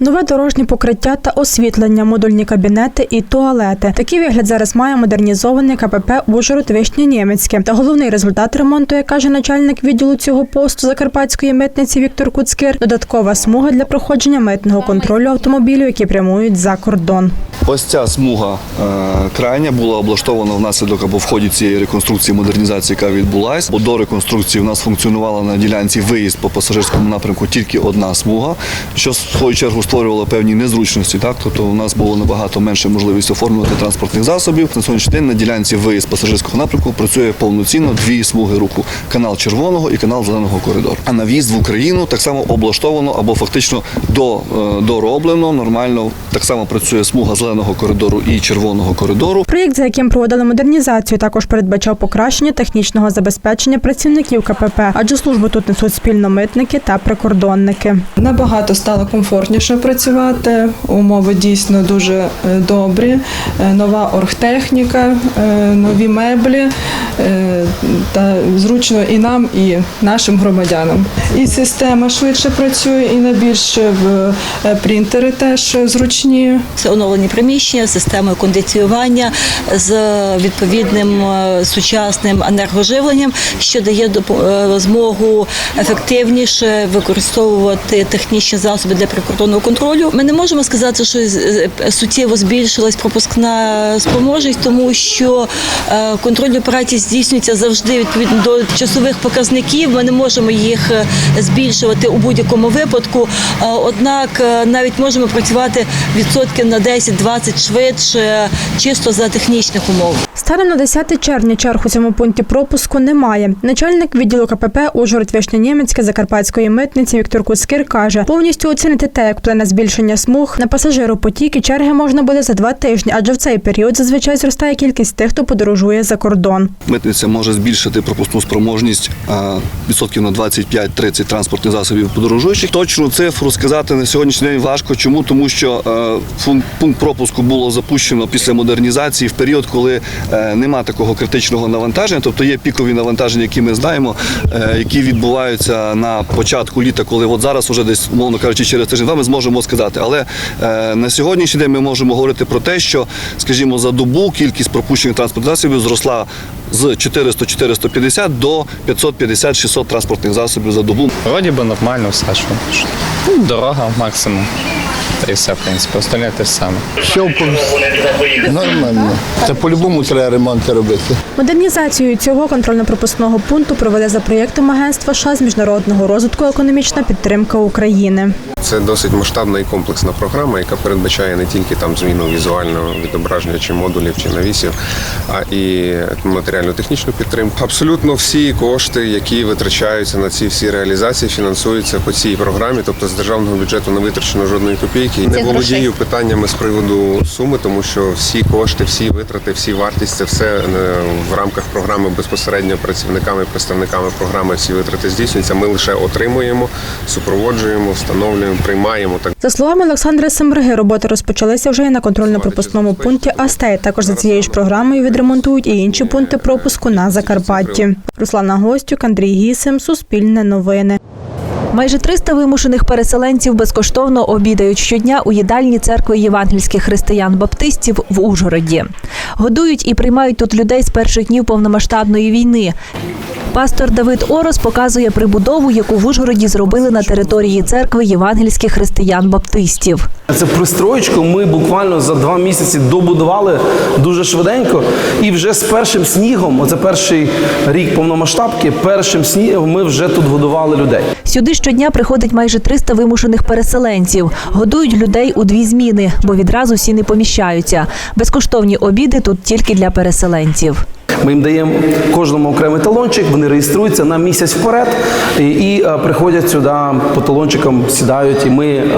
Нове дорожнє покриття та освітлення, модульні кабінети і туалети. Такий вигляд зараз має модернізований КПП Ужгород Вишня Німецьке. Та головний результат ремонту, як каже начальник відділу цього посту Закарпатської митниці Віктор Куцкир, додаткова смуга для проходження митного контролю автомобілів, які прямують за кордон. Ось ця смуга е, крайня була облаштована внаслідок або в ході цієї реконструкції модернізації, яка відбулась. Бо до реконструкції в нас функціонувала на ділянці виїзд по пасажирському напрямку тільки одна смуга, що в свою чергу створювало певні незручності. Так, тобто у нас було набагато менше можливість оформлювати транспортних засобів. На сьогоднішній день на ділянці виїзд пасажирського напрямку працює повноцінно дві смуги руху: канал червоного і канал зеленого коридору. А на в'їзд в Україну так само облаштовано або фактично до, е, дороблено нормально. Так само працює смуга зеленого коридору і червоного коридору. Проєкт, за яким проводили модернізацію, також передбачав покращення технічного забезпечення працівників КПП, адже службу тут несуть спільно митники та прикордонники. Набагато стало комфортніше працювати. Умови дійсно дуже е, добрі. Е, Нова оргтехніка, е, нові меблі та зручно і нам, і нашим громадянам. І система швидше працює, і на більш е, принтери теж зручні. Це оновлені приміщення з системою кондиціювання з відповідним сучасним енергоживленням, що дає змогу ефективніше використовувати технічні засоби для прикордонного контролю. Ми не можемо сказати, що суттєво збільшилась пропускна спроможність, тому що е, контрольні операції здійснюються завжди відповідно до часових показників. Ми не можемо їх е, збільшувати у будь-якому випадку. Е, Однак навіть можемо працювати відсотків на 10-20 швидше, чисто за технічних умов. Станом на 10 червня черг у цьому пункті пропуску немає. Начальник відділу КПП Ужгород Вишня Німецьке Закарпатської митниці Віктор Куцкир каже, повністю оцінити те, як вплине збільшення смуг на пасажиропотік і черги можна буде за два тижні, адже в цей період зазвичай зростає кількість тих, хто подорожує за кордон. Митниця може збільшити пропускну спроможність відсотків на 25-30 транспортних засобів подорожуючих. Точну цифру сказати на сьогоднішній день важко. Чому? Тому що е, пункт пропуску було запущено після модернізації в період, коли е, нема такого критичного навантаження, тобто є пікові навантаження, які ми знаємо, е, які відбуваються на початку літа, коли от зараз уже десь, умовно кажучи, через тиждень-два ми зможемо сказати. Але е, на сьогоднішній день ми можемо говорити про те, що, скажімо, за добу кількість пропущених транспортних засобів зросла з 400-450 до 550-600 транспортних засобів за добу. Вроді би нормально все, що що- ну, дорога максимум. Та і все, в принципі, остальне те ж саме. Все по- нормально. Та по-любому треба ремонти робити. Модернізацію цього контрольно-пропускного пункту проведе за проєктом агентства США з міжнародного розвитку економічна підтримка України. Це досить масштабна і комплексна програма, яка передбачає не тільки там зміну візуального відображення чи модулів, чи навісів, а і матеріально-технічну підтримку. Абсолютно всі кошти, які витрачаються на ці всі реалізації, фінансуються по цій програмі. Тобто з державного бюджету не витрачено жодної копійки. Не володію питаннями з приводу суми, тому що всі кошти, всі витрати, всі вартість це все е, в рамках програми безпосередньо працівниками, представниками програми. Всі витрати здійснюються. Ми лише отримуємо, супроводжуємо, встановлюємо, приймаємо так. За словами Олександра Сембриги, роботи розпочалися вже і на контрольно-пропускному пункті Астей. Також за цією ж програмою відремонтують і інші пункти пропуску на Закарпатті. Руслана Гостюк, Андрій Гісим, Суспільне новини. Майже 300 вимушених переселенців безкоштовно обідають щодня у їдальні церкви євангельських християн-баптистів в Ужгороді. Годують і приймають тут людей з перших днів повномасштабної війни. Пастор Давид Орос показує прибудову, яку в Ужгороді зробили на території церкви євангельських християн-баптистів. Це пристроєчку ми буквально за два місяці добудували дуже швиденько. І вже з першим снігом, оце перший рік повномасштабки, першим снігом ми вже тут годували людей. Сюди щодня приходить майже 300 вимушених переселенців. Годують людей у дві зміни, бо відразу всі не поміщаються. Безкоштовні обіди тут тільки для переселенців. Ми їм даємо кожному окремий талончик, вони реєструються на місяць вперед і, і е, приходять сюди по талончикам, сідають, і ми е,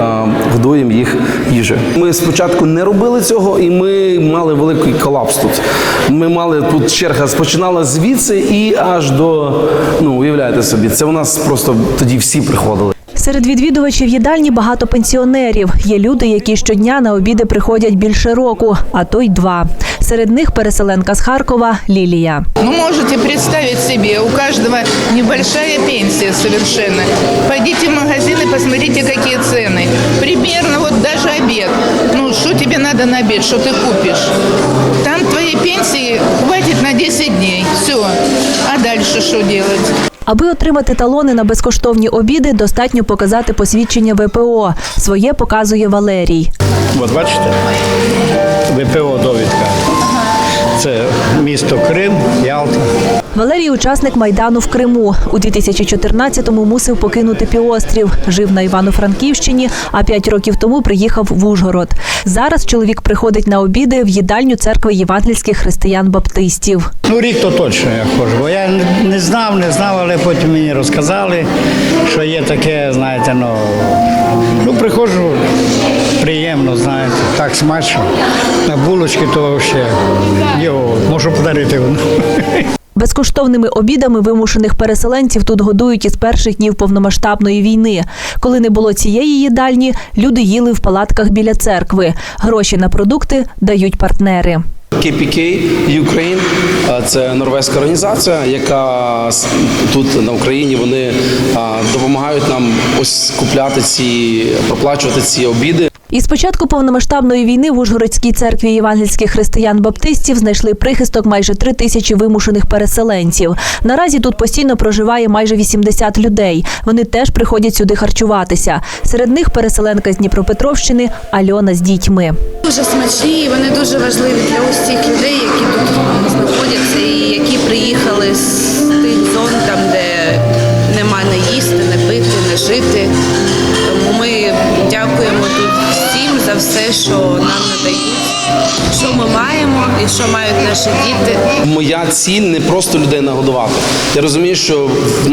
годуємо їх їжею. Ми спочатку не робили цього, і ми мали великий колапс тут. Ми мали тут черга спочинала звідси і аж до ну уявляєте собі, це у нас просто тоді всі приходили. Серед відвідувачів їдальні багато пенсіонерів. Є люди, які щодня на обіди приходять більше року, а то й два. Серед них переселенка з Харкова Лілія. Ну, можете представить себе, у каждого каждого небольшая пенсия совершенно. Пойдите в магазин и посмотрите, какие цены. Примерно вот даже обед. Ну, что тебе надо на обед, что ты купишь? Там твоей пенсии хватит на 10 дней. Все. А дальше что делать? Аби отримати талони на безкоштовні обіди, достатньо показати посвідчення ВПО. Своє показує Валерій. От бачите, ВПО довідка. Це місто Крим, Ялта. Валерій учасник майдану в Криму. У 2014-му мусив покинути півострів. Жив на Івано-Франківщині, а п'ять років тому приїхав в Ужгород. Зараз чоловік приходить на обіди в їдальню церкви євангельських християн-баптистів. Ну, рік то точно я ходжу, бо я не- не знав, не знав, але потім мені розказали, що є таке, знаєте, ну, ну приходжу, приємно, знаєте, так смачно. На булочки то ще його можу подарити. Безкоштовними обідами вимушених переселенців тут годують із перших днів повномасштабної війни. Коли не було цієї їдальні, люди їли в палатках біля церкви. Гроші на продукти дають партнери. KPK Ukraine – це норвезька організація, яка тут на Україні вони допомагають нам ось купляти ці, проплачувати ці обіди. Із початку повномасштабної війни в Ужгородській церкві євангельських християн-баптистів знайшли прихисток майже три тисячі вимушених переселенців. Наразі тут постійно проживає майже 80 людей. Вони теж приходять сюди харчуватися. Серед них переселенка з Дніпропетровщини Альона з дітьми. Дуже смачні, вони дуже важливі для усіх людей, які тут знаходяться і які приїхали з тих зон, все, що нам надають, що ми маємо і що мають наші діти. Моя ціль не просто людей нагодувати. Я розумію, що в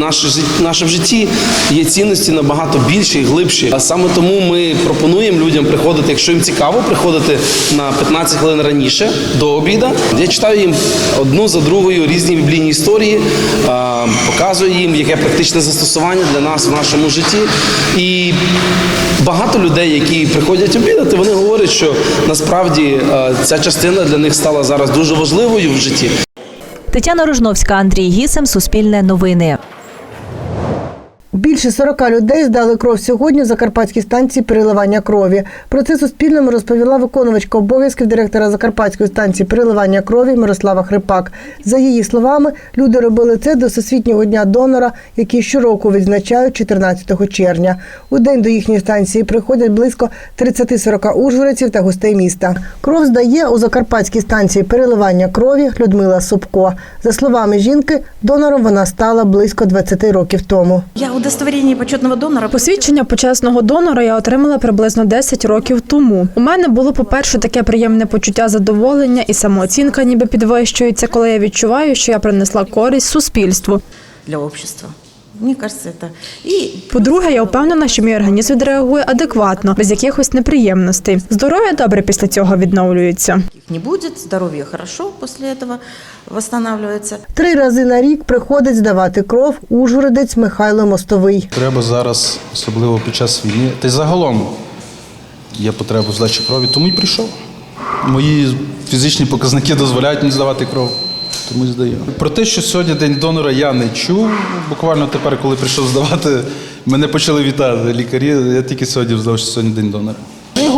нашому житті є цінності набагато більші і глибші. А саме тому ми пропонуємо людям приходити, якщо їм цікаво, приходити на 15 хвилин раніше до обіда. Я читаю їм одну за другою різні біблійні історії, показую їм, яке практичне застосування для нас в нашому житті. І багато людей, які приходять обідати, вони говорять, що насправді е, ця частина для них стала зараз дуже важливою в житті. Тетяна Рожновська, Андрій Гісем, Суспільне новини. Більше 40 людей здали кров сьогодні в Закарпатській станції переливання крові. Про це Суспільному розповіла виконувачка обов'язків директора Закарпатської станції переливання крові Мирослава Хрипак. За її словами, люди робили це до Всесвітнього дня донора, який щороку відзначають 14 червня. У день до їхньої станції приходять близько 30-40 ужгородців та гостей міста. Кров здає у Закарпатській станції переливання крові Людмила Собко. За словами жінки, донором вона стала близько 20 років тому. Я удостоверение почетного донора. Посвідчення почесного донора я отримала приблизно 10 років тому. У мене було, по-перше, таке приємне почуття задоволення і самооцінка ніби підвищується, коли я відчуваю, що я принесла користь суспільству. для общества. Мне кажется, это и По-друге, я впевнена, що мій організм відреагує адекватно, без якихось неприємностей. Здоров'я добре після цього відновлюється. не будет, здоровье хорошо после этого восстанавливается. Три рази на рік приходить здавати кров ужгородець Михайло Мостовий. Треба зараз, особливо під час війни, та й загалом є потреба в здачі крові, тому і прийшов. Мої фізичні показники дозволяють мені здавати кров. Тому здаю. Про те, що сьогодні день донора, я не чув. Буквально тепер, коли прийшов здавати, мене почали вітати лікарі. Я тільки сьогодні здав, що сьогодні день донора.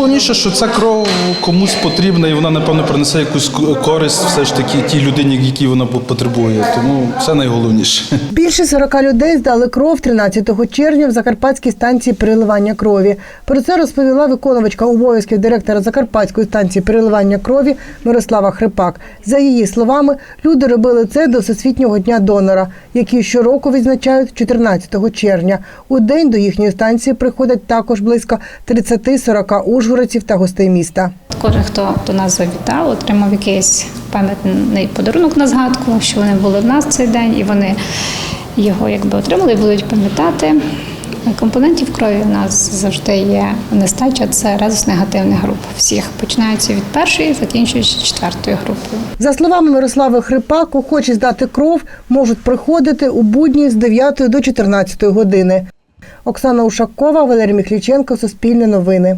Найголовніше, що ця кров комусь потрібна, і вона, напевно, принесе якусь користь все ж таки тій людині, якій вона потребує. Тому це найголовніше. Більше 40 людей здали кров 13 червня в Закарпатській станції переливання крові. Про це розповіла виконувачка обов'язків директора Закарпатської станції переливання крові Мирослава Хрипак. За її словами, люди робили це до Всесвітнього дня донора, який щороку відзначають 14 червня. У день до їхньої станції приходять також близько 30-40 ужгородців та гостей міста. Кожен, хто до нас завітав, отримав якийсь пам'ятний подарунок на згадку, що вони були в нас цей день, і вони його якби отримали і будуть пам'ятати. Компонентів крові у нас завжди є нестача, це резус негативних груп. Всіх починаються від першої, закінчуючи четвертою групою. За словами Мирослави Хрипак, охочі здати кров можуть приходити у будні з 9 до 14 години. Оксана Ушакова, Валерій Міхліченко, Суспільне новини.